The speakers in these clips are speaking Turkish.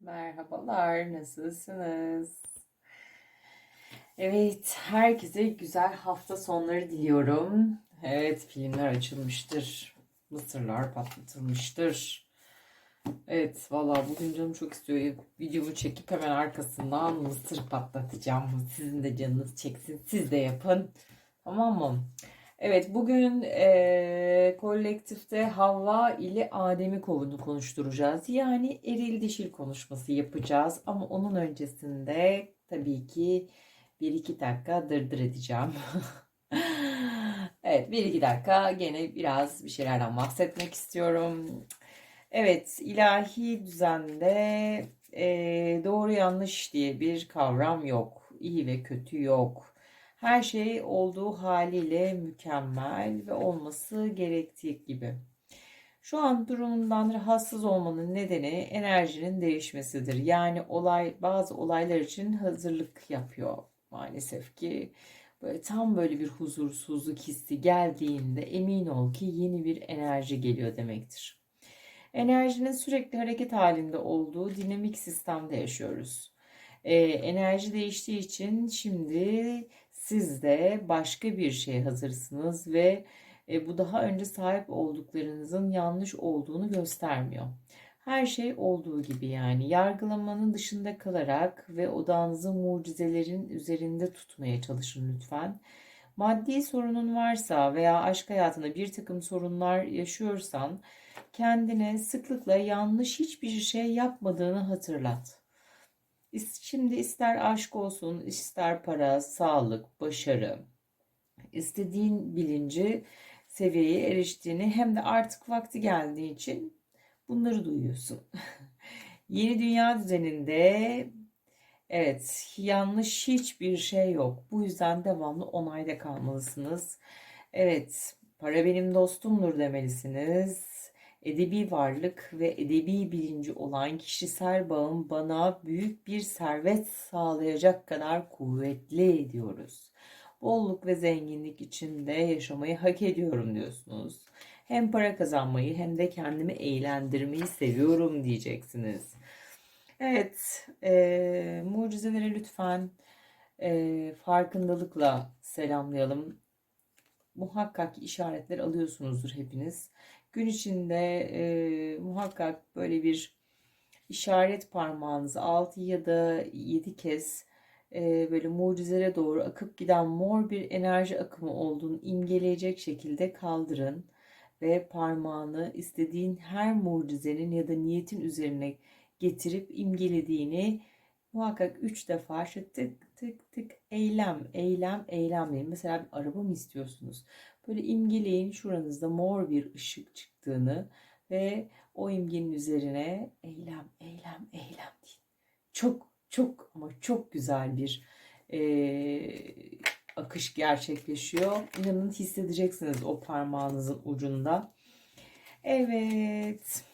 Merhabalar, nasılsınız? Evet, herkese güzel hafta sonları diliyorum. Evet, filmler açılmıştır. Mısırlar patlatılmıştır. Evet, valla bugün canım çok istiyor. Videomu çekip hemen arkasından mısır patlatacağım. Sizin de canınız çeksin, siz de yapın. Tamam mı? Evet, bugün eee, kolektifte Havva ile Adem'i kovunu konuşturacağız. Yani eril dişil konuşması yapacağız. Ama onun öncesinde tabii ki bir iki dakika dırdır edeceğim. Evet, bir iki dakika gene biraz bir şeylerden bahsetmek istiyorum. Evet, ilahi düzende eee, doğru yanlış diye bir kavram yok. İyi ve kötü yok. Her şey olduğu haliyle mükemmel ve olması gerektiği gibi. Şu an durumundan rahatsız olmanın nedeni enerjinin değişmesidir. Yani olay bazı olaylar için hazırlık yapıyor maalesef ki. Böyle tam böyle bir huzursuzluk hissi geldiğinde emin ol ki yeni bir enerji geliyor demektir. Enerjinin sürekli hareket halinde olduğu dinamik sistemde yaşıyoruz. Ee, enerji değiştiği için şimdi siz de başka bir şeye hazırsınız ve e, bu daha önce sahip olduklarınızın yanlış olduğunu göstermiyor. Her şey olduğu gibi yani yargılamanın dışında kalarak ve odağınızı mucizelerin üzerinde tutmaya çalışın lütfen. Maddi sorunun varsa veya aşk hayatında bir takım sorunlar yaşıyorsan kendine sıklıkla yanlış hiçbir şey yapmadığını hatırlat. Şimdi ister aşk olsun, ister para, sağlık, başarı, istediğin bilinci seviyeye eriştiğini hem de artık vakti geldiği için bunları duyuyorsun. Yeni dünya düzeninde evet yanlış hiçbir şey yok. Bu yüzden devamlı onayda kalmalısınız. Evet para benim dostumdur demelisiniz. Edebi varlık ve edebi bilinci olan kişisel bağım bana büyük bir servet sağlayacak kadar kuvvetli diyoruz. Bolluk ve zenginlik içinde yaşamayı hak ediyorum diyorsunuz. Hem para kazanmayı hem de kendimi eğlendirmeyi seviyorum diyeceksiniz. Evet, e, mucizeleri lütfen e, farkındalıkla selamlayalım. Muhakkak işaretler alıyorsunuzdur hepiniz. Gün içinde e, muhakkak böyle bir işaret parmağınızı 6 ya da 7 kez e, böyle mucizelere doğru akıp giden mor bir enerji akımı olduğunu imgeleyecek şekilde kaldırın ve parmağını istediğin her mucizenin ya da niyetin üzerine getirip imgelediğini muhakkak 3 defa şu tık tık tık eylem eylem eylem deyin. Mesela bir araba mı istiyorsunuz? Böyle imgeleyin şuranızda mor bir ışık çıktığını ve o imgenin üzerine eylem, eylem, eylem deyin. Çok çok ama çok güzel bir e, akış gerçekleşiyor. İnanın hissedeceksiniz o parmağınızın ucunda. Evet.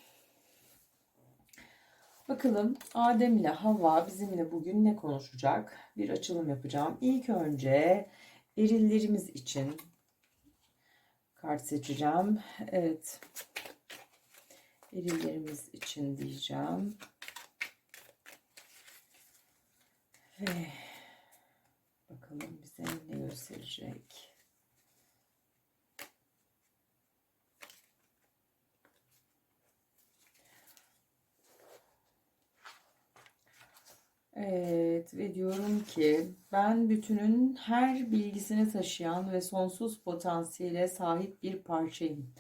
Bakalım Adem ile Havva bizimle bugün ne konuşacak? Bir açılım yapacağım. İlk önce erillerimiz için kart seçeceğim. Evet. Erillerimiz için diyeceğim. Ve bakalım bize ne gösterecek. Evet ve diyorum ki ben bütünün her bilgisini taşıyan ve sonsuz potansiyele sahip bir parçayım.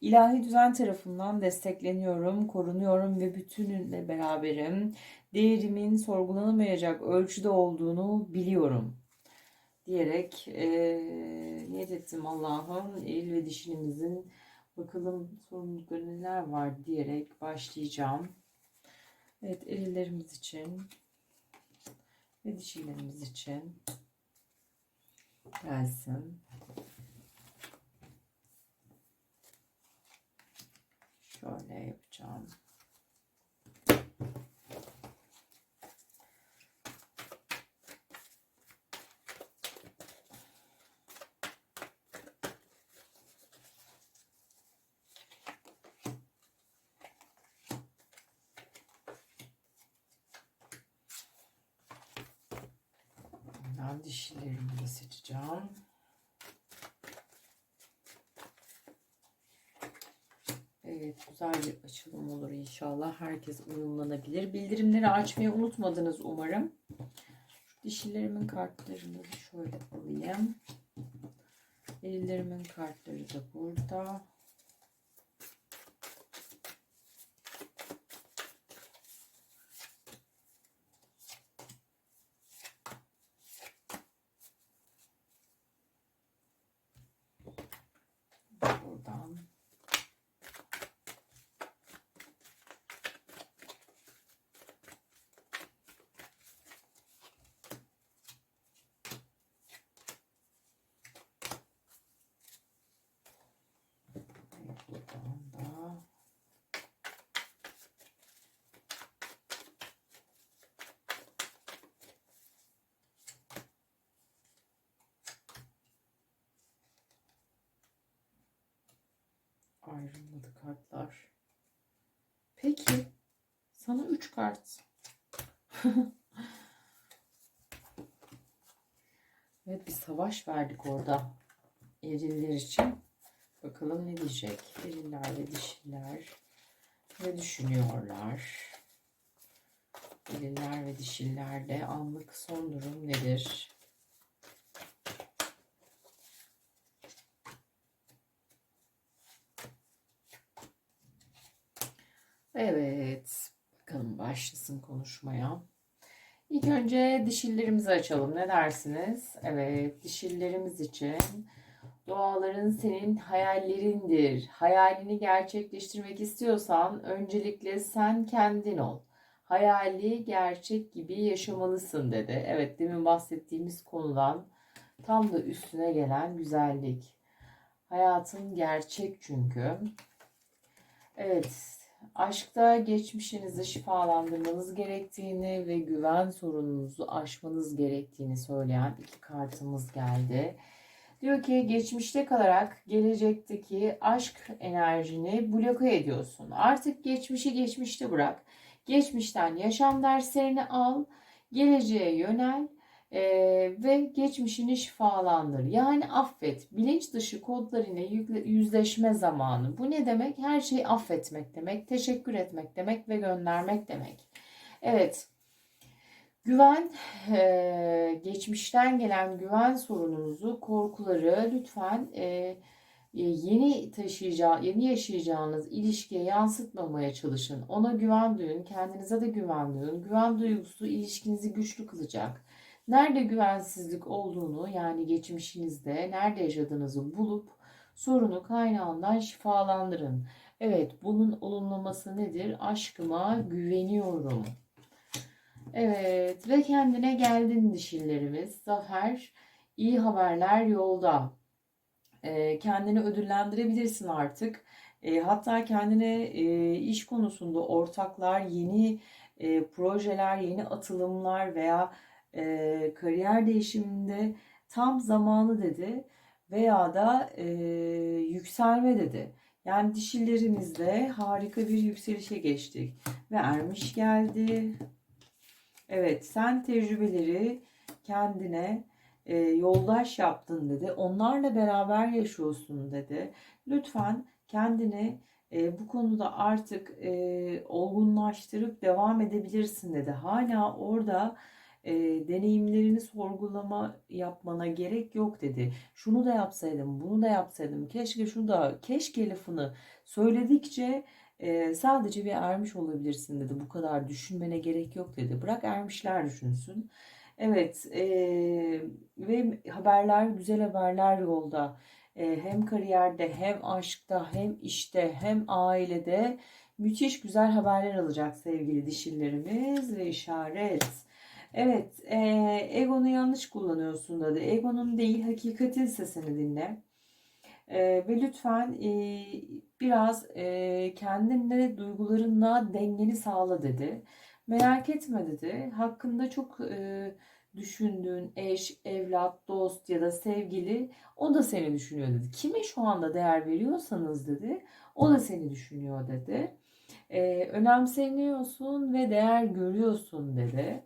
İlahi düzen tarafından destekleniyorum, korunuyorum ve bütününle beraberim. Değerimin sorgulanamayacak ölçüde olduğunu biliyorum. Diyerek e, niyet ettim Allah'ım eril ve dişilimizin bakalım sorumlulukları neler var diyerek başlayacağım. Evet erillerimiz için ve dişilerimiz için gelsin. Şöyle yapacağım. Hemen dişilerimi de seçeceğim. Evet, güzel bir açılım olur inşallah. Herkes uyumlanabilir. Bildirimleri açmayı unutmadınız umarım. Şu dişilerimin kartlarını şöyle alayım. Erilerimin kartları da burada. Buradan. Evet, buradan da. Ayrılmadı kartlar. Peki. Sana 3 kart. evet bir savaş verdik orada. Eriller için. Bakalım ne diyecek. Eriller ve dişiler. Ne düşünüyorlar? Eriller ve dişillerde anlık son durum nedir? Evet. Bakalım başlasın konuşmaya. İlk önce dişillerimizi açalım. Ne dersiniz? Evet, dişillerimiz için duaların senin hayallerindir. Hayalini gerçekleştirmek istiyorsan öncelikle sen kendin ol. Hayali gerçek gibi yaşamalısın dedi. Evet, demin bahsettiğimiz konudan tam da üstüne gelen güzellik. Hayatın gerçek çünkü. Evet, aşkta geçmişinizi şifalandırmanız gerektiğini ve güven sorununuzu aşmanız gerektiğini söyleyen iki kartımız geldi. Diyor ki geçmişte kalarak gelecekteki aşk enerjini bloke ediyorsun. Artık geçmişi geçmişte bırak. Geçmişten yaşam derslerini al, geleceğe yönel e, ve geçmişini şifalandır. Yani affet. Bilinç dışı kodlarıyla yüzleşme zamanı. Bu ne demek? Her şeyi affetmek demek, teşekkür etmek demek ve göndermek demek. Evet. Güven, e, geçmişten gelen güven sorununuzu, korkuları lütfen e, yeni taşıyacağı, yeni yaşayacağınız ilişkiye yansıtmamaya çalışın. Ona güven duyun, kendinize de güven duyun. Güven duygusu ilişkinizi güçlü kılacak. Nerede güvensizlik olduğunu yani geçmişinizde nerede yaşadığınızı bulup sorunu kaynağından şifalandırın. Evet bunun olumlaması nedir? Aşkıma güveniyorum. Evet ve kendine geldin dişillerimiz. Zafer, iyi haberler yolda. E, kendini ödüllendirebilirsin artık. E, hatta kendine e, iş konusunda ortaklar, yeni e, projeler, yeni atılımlar veya e, kariyer değişiminde tam zamanı dedi veya da e, yükselme dedi. Yani dişillerimizde harika bir yükselişe geçtik ve ermiş geldi. Evet sen tecrübeleri kendine e, yoldaş yaptın dedi. Onlarla beraber yaşıyorsun dedi. Lütfen kendini e, bu konuda artık e, olgunlaştırıp devam edebilirsin dedi. Hala orada e, deneyimlerini sorgulama yapmana gerek yok dedi. Şunu da yapsaydım, bunu da yapsaydım, keşke şunu da, keşke lafını söyledikçe e, sadece bir ermiş olabilirsin dedi. Bu kadar düşünmene gerek yok dedi. Bırak ermişler düşünsün. Evet e, ve haberler, güzel haberler yolda. E, hem kariyerde, hem aşkta, hem işte, hem ailede müthiş güzel haberler alacak sevgili dişillerimiz ve işaret. Evet, e, egonu yanlış kullanıyorsun dedi. Egonun değil, hakikatin sesini dinle. E, ve lütfen e, biraz e, kendinle, duygularınla dengeni sağla dedi. Merak etme dedi. Hakkında çok e, düşündüğün eş, evlat, dost ya da sevgili o da seni düşünüyor dedi. Kime şu anda değer veriyorsanız dedi o da seni düşünüyor dedi. E, önemseniyorsun ve değer görüyorsun dedi.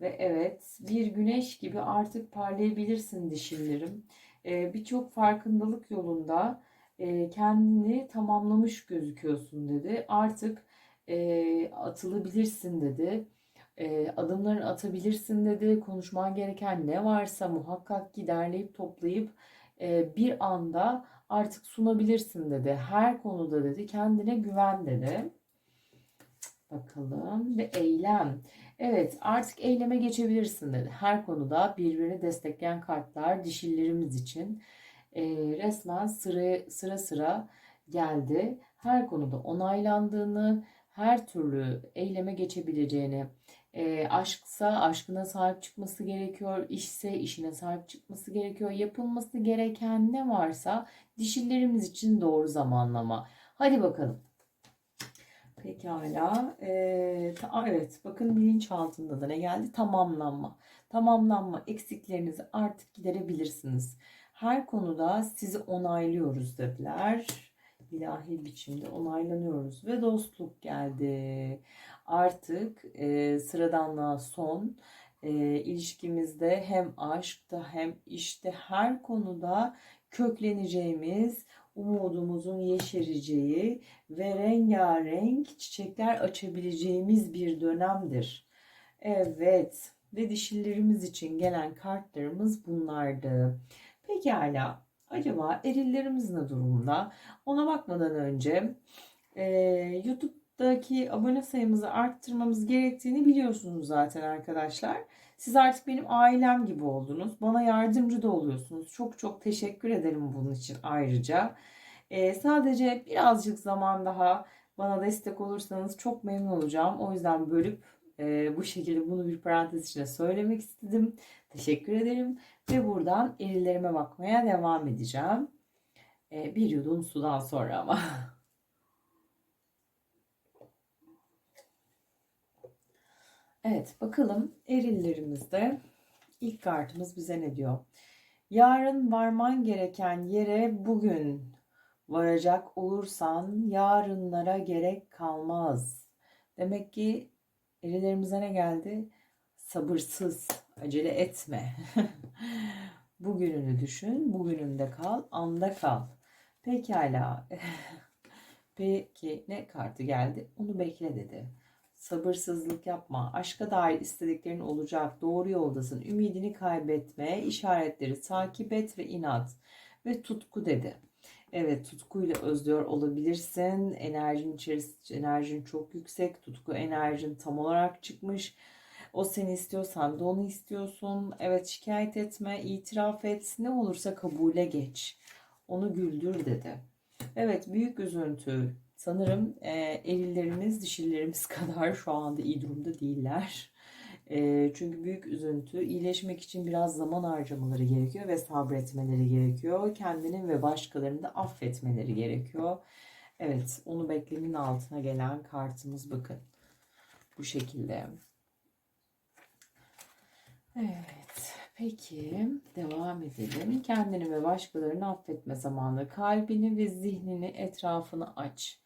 Ve evet bir güneş gibi artık parlayabilirsin dişillerim. Ee, Birçok farkındalık yolunda e, kendini tamamlamış gözüküyorsun dedi. Artık e, atılabilirsin dedi. E, adımlarını atabilirsin dedi. Konuşman gereken ne varsa muhakkak ki derleyip toplayıp e, bir anda artık sunabilirsin dedi. Her konuda dedi kendine güven dedi. Bakalım ve eylem. Evet artık eyleme geçebilirsin dedi. Her konuda birbirini destekleyen kartlar dişillerimiz için e, resmen sıra, sıra sıra geldi. Her konuda onaylandığını, her türlü eyleme geçebileceğini, e, aşksa aşkına sahip çıkması gerekiyor, işse işine sahip çıkması gerekiyor. Yapılması gereken ne varsa dişillerimiz için doğru zamanlama. Hadi bakalım. Pekala. Ee, ta- evet bakın bilinçaltında da ne geldi? Tamamlanma. Tamamlanma eksiklerinizi artık giderebilirsiniz. Her konuda sizi onaylıyoruz dediler. İlahi biçimde onaylanıyoruz ve dostluk geldi. Artık e, sıradanlığa son. E, ilişkimizde hem aşkta hem işte her konuda kökleneceğimiz, umudumuzun yeşereceği ve rengarenk çiçekler açabileceğimiz bir dönemdir. Evet ve dişillerimiz için gelen kartlarımız bunlardı. Pekala acaba erillerimiz ne durumda? Ona bakmadan önce e, YouTube'daki abone sayımızı arttırmamız gerektiğini biliyorsunuz zaten arkadaşlar. Siz artık benim ailem gibi oldunuz. Bana yardımcı da oluyorsunuz. Çok çok teşekkür ederim bunun için ayrıca. Ee, sadece birazcık zaman daha bana destek olursanız çok memnun olacağım. O yüzden bölüp e, bu şekilde bunu bir parantez içine söylemek istedim. Teşekkür ederim. Ve buradan erilerime bakmaya devam edeceğim. E, bir yudum sudan sonra ama. Evet bakalım erillerimizde ilk kartımız bize ne diyor? Yarın varman gereken yere bugün varacak olursan yarınlara gerek kalmaz. Demek ki erilerimize ne geldi? Sabırsız, acele etme. Bugününü düşün, bugününde kal, anda kal. Pekala. Peki ne kartı geldi? Onu bekle dedi. Sabırsızlık yapma. Aşka dair istediklerin olacak. Doğru yoldasın. Ümidini kaybetme. işaretleri takip et ve inat. Ve tutku dedi. Evet tutkuyla özlüyor olabilirsin. Enerjin içerisinde enerjin çok yüksek. Tutku enerjin tam olarak çıkmış. O seni istiyor, sen de onu istiyorsun. Evet şikayet etme, itiraf et. Ne olursa kabule geç. Onu güldür dedi. Evet büyük üzüntü. Sanırım e, erillerimiz dişillerimiz kadar şu anda iyi durumda değiller. E, çünkü büyük üzüntü iyileşmek için biraz zaman harcamaları gerekiyor ve sabretmeleri gerekiyor. Kendini ve başkalarını da affetmeleri gerekiyor. Evet onu beklemin altına gelen kartımız bakın. Bu şekilde. Evet. Peki devam edelim. Kendini ve başkalarını affetme zamanı. Kalbini ve zihnini etrafını aç.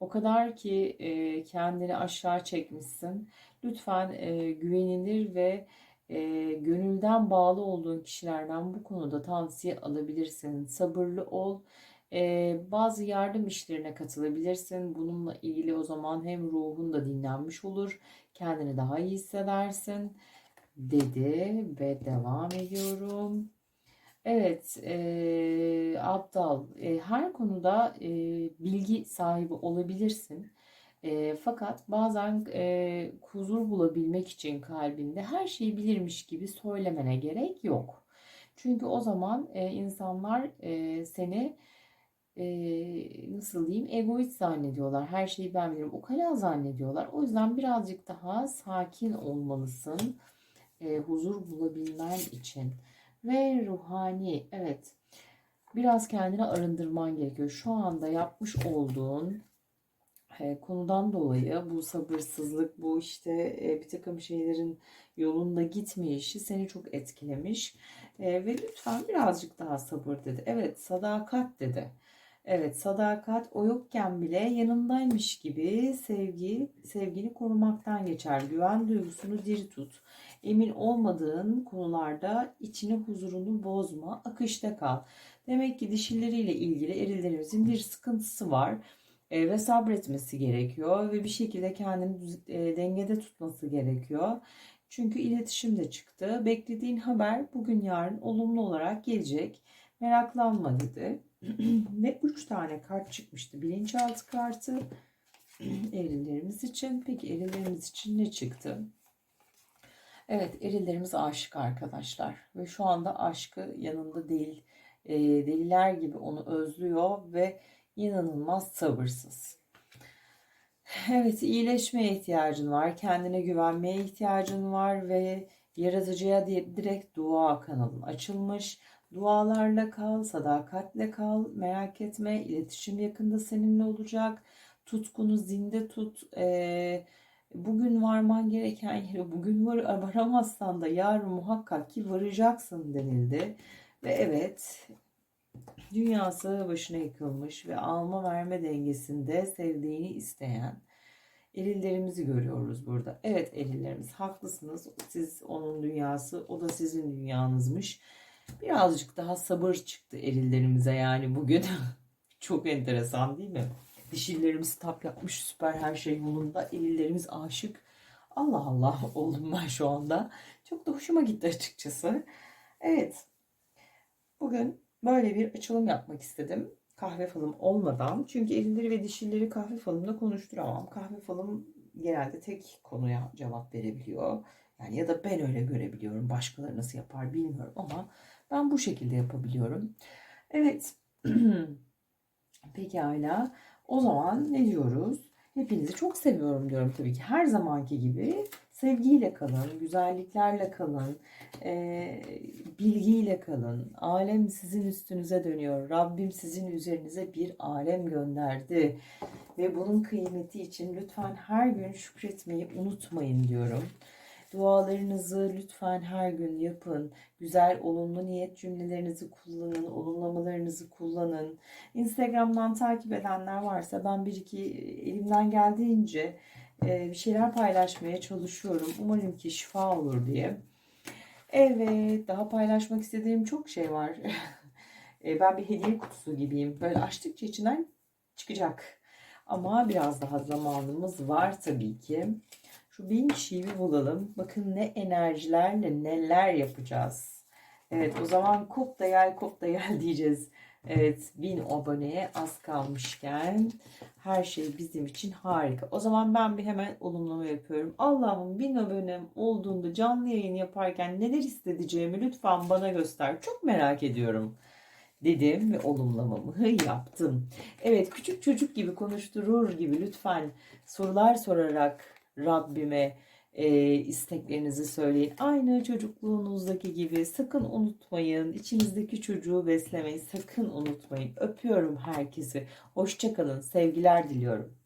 O kadar ki e, kendini aşağı çekmişsin. Lütfen e, güvenilir ve e, gönülden bağlı olduğun kişilerden bu konuda tavsiye alabilirsin. Sabırlı ol. E, bazı yardım işlerine katılabilirsin. Bununla ilgili o zaman hem ruhun da dinlenmiş olur. Kendini daha iyi hissedersin dedi ve devam ediyorum. Evet, e, aptal. E, her konuda e, bilgi sahibi olabilirsin. E, fakat bazen e, huzur bulabilmek için kalbinde her şeyi bilirmiş gibi söylemene gerek yok. Çünkü o zaman e, insanlar e, seni e, nasıl diyeyim egoist zannediyorlar. Her şeyi ben bilirim. Ukala zannediyorlar. O yüzden birazcık daha sakin olmalısın. E, huzur bulabilmen için ve ruhani. Evet. Biraz kendini arındırman gerekiyor. Şu anda yapmış olduğun e, konudan dolayı bu sabırsızlık, bu işte e, bir takım şeylerin yolunda gitmeyişi seni çok etkilemiş. E, ve lütfen birazcık daha sabır dedi. Evet, sadakat dedi. Evet, sadakat o yokken bile yanındaymış gibi sevgi, sevgini korumaktan geçer. Güven duygusunu diri tut. Emin olmadığın konularda içini huzurunu bozma, akışta kal. Demek ki dişilleriyle ilgili erilerimizin bir sıkıntısı var e, ve sabretmesi gerekiyor ve bir şekilde kendini e, dengede tutması gerekiyor. Çünkü iletişim de çıktı. Beklediğin haber bugün yarın olumlu olarak gelecek. Meraklanma dedi. Ve 3 tane kart çıkmıştı. Bilinçaltı kartı erillerimiz için. Peki erillerimiz için ne çıktı? Evet erillerimiz aşık arkadaşlar. Ve şu anda aşkı yanında değil. E, deliler gibi onu özlüyor ve inanılmaz sabırsız. Evet iyileşmeye ihtiyacın var. Kendine güvenmeye ihtiyacın var ve yaratıcıya di- direkt dua kanalın açılmış. Dualarla kal, sadakatle kal, merak etme. İletişim yakında seninle olacak. Tutkunu zinde tut. Ee, bugün varman gereken yere bugün var, varamazsan da yarın muhakkak ki varacaksın denildi. Ve evet dünyası başına yıkılmış ve alma verme dengesinde sevdiğini isteyen erillerimizi görüyoruz burada. Evet erillerimiz haklısınız. Siz onun dünyası, o da sizin dünyanızmış. Birazcık daha sabır çıktı erillerimize yani bugün. Çok enteresan değil mi? Dişillerimiz tap yapmış süper her şey yolunda. Erillerimiz aşık. Allah Allah oldum ben şu anda. Çok da hoşuma gitti açıkçası. Evet. Bugün böyle bir açılım yapmak istedim. Kahve falım olmadan. Çünkü erilleri ve dişilleri kahve falımda konuşturamam. Kahve falım genelde tek konuya cevap verebiliyor. Yani ya da ben öyle görebiliyorum. Başkaları nasıl yapar bilmiyorum ama ben bu şekilde yapabiliyorum. Evet. Pekala. O zaman ne diyoruz? Hepinizi çok seviyorum diyorum tabii ki. Her zamanki gibi sevgiyle kalın, güzelliklerle kalın, e, bilgiyle kalın. Alem sizin üstünüze dönüyor. Rabbim sizin üzerinize bir alem gönderdi. Ve bunun kıymeti için lütfen her gün şükretmeyi unutmayın diyorum. Dualarınızı lütfen her gün yapın. Güzel, olumlu niyet cümlelerinizi kullanın, olumlamalarınızı kullanın. Instagram'dan takip edenler varsa ben bir iki elimden geldiğince e, bir şeyler paylaşmaya çalışıyorum. Umarım ki şifa olur diye. Evet, daha paylaşmak istediğim çok şey var. E, ben bir hediye kutusu gibiyim. Böyle açtıkça içinden çıkacak. Ama biraz daha zamanımız var tabii ki. Şu bin kişiyi bir bulalım. Bakın ne enerjilerle neler yapacağız. Evet o zaman kop da gel kop da gel diyeceğiz. Evet bin aboneye az kalmışken her şey bizim için harika. O zaman ben bir hemen olumlama yapıyorum. Allah'ım bin abonem olduğunda canlı yayın yaparken neler hissedeceğimi lütfen bana göster. Çok merak ediyorum dedim ve olumlamamı yaptım. Evet küçük çocuk gibi konuşturur gibi lütfen sorular sorarak Rabbime e, isteklerinizi söyleyin. Aynı çocukluğunuzdaki gibi sakın unutmayın. İçinizdeki çocuğu beslemeyi sakın unutmayın. Öpüyorum herkesi. Hoşçakalın. Sevgiler diliyorum.